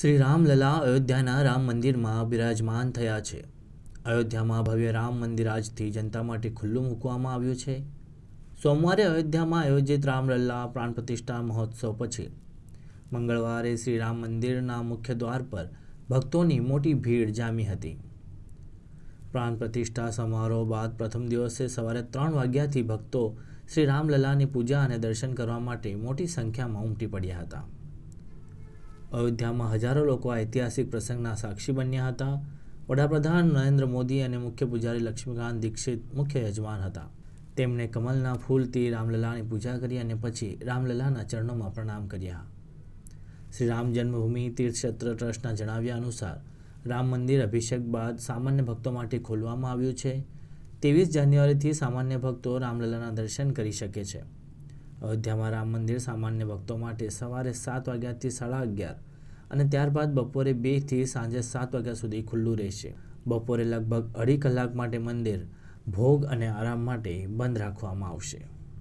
શ્રી રામલલા અયોધ્યાના રામ મંદિરમાં બિરાજમાન થયા છે. અયોધ્યામાં ભવ્ય રામ મંદિર આજથી જનતા માટે ખુલ્લું મૂકવામાં આવ્યું છે. સોમવારે અયોધ્યામાં આયોજિત રામલલ્લા પ્રાણ પ્રતિષ્ઠા મહોત્સવ પછી મંગળવારે શ્રી રામ મંદિરના મુખ્ય દ્વાર પર ભક્તોની મોટી ભીડ જામી હતી. પ્રાણ પ્રતિષ્ઠા સમારોહ બાદ પ્રથમ દિવસે સવારે ત્રણ વાગ્યાથી ભક્તો શ્રી રામલલાની પૂજા અને દર્શન કરવા માટે મોટી સંખ્યામાં ઉમટી પડ્યા હતા. અયોધ્યામાં હજારો લોકો આ ઐતિહાસિક પ્રસંગના સાક્ષી બન્યા હતા. વડાપ્રધાન નરેન્દ્ર મોદી અને મુખ્ય પૂજારી લક્ષ્મીકાંત દીક્ષિત મુખ્ય યજમાન હતા. તેમણે કમલના ફૂલથી રામલલાની પૂજા કરી અને પછી રામલલાના ચરણોમાં પ્રણામ કર્યા. શ્રી રામ જન્મભૂમિ તીર્થક્ષેત્ર ટ્રસ્ટના જણાવ્યા અનુસાર, રામ મંદિર અભિષેક બાદ સામાન્ય ભક્તો માટે ખોલવામાં આવ્યું છે. ત્રેવીસ જાન્યુઆરીથી સામાન્ય ભક્તો રામલલાના દર્શન કરી શકે છે. અયોધ્યામાં રામ મંદિર સામાન્ય ભક્તો માટે સવારે સાત વાગ્યાથી સાડા અગિયાર અને ત્યારબાદ બપોરે બેથી સાંજે સાત વાગ્યા સુધી ખુલ્લું રહેશે. બપોરે લગભગ અઢી કલાક માટે મંદિર ભોગ અને આરામ માટે બંધ રાખવામાં આવશે.